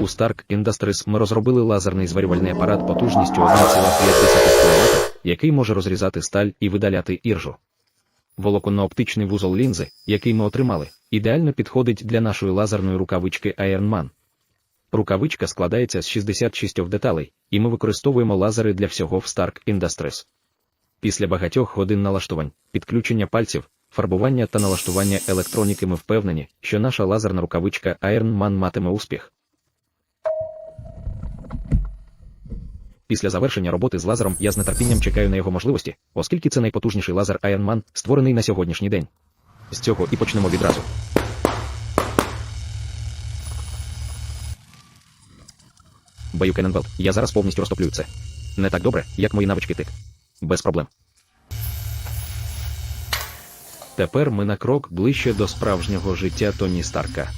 У Stark Industries ми розробили лазерний зварювальний апарат потужністю 1,5 кВт, який може розрізати сталь і видаляти іржу. Волоконно-оптичний вузол лінзи, який ми отримали, ідеально підходить для нашої лазерної рукавички Iron Man. Рукавичка складається з 66 деталей, і ми використовуємо лазери для всього в Stark Industries. Після багатьох годин налаштувань, підключення пальців, фарбування та налаштування електроніки ми впевнені, що наша лазерна рукавичка Iron Man матиме успіх. Після завершення роботи з лазером я з нетерпінням чекаю на його можливості, оскільки це найпотужніший лазер Iron Man, створений на сьогоднішній день. З цього і почнемо відразу. Баю Кенненбелт, я зараз повністю розтоплю це. Не так добре, як мої навички тик. Без проблем. Тепер ми на крок ближче до справжнього життя Тоні Старка.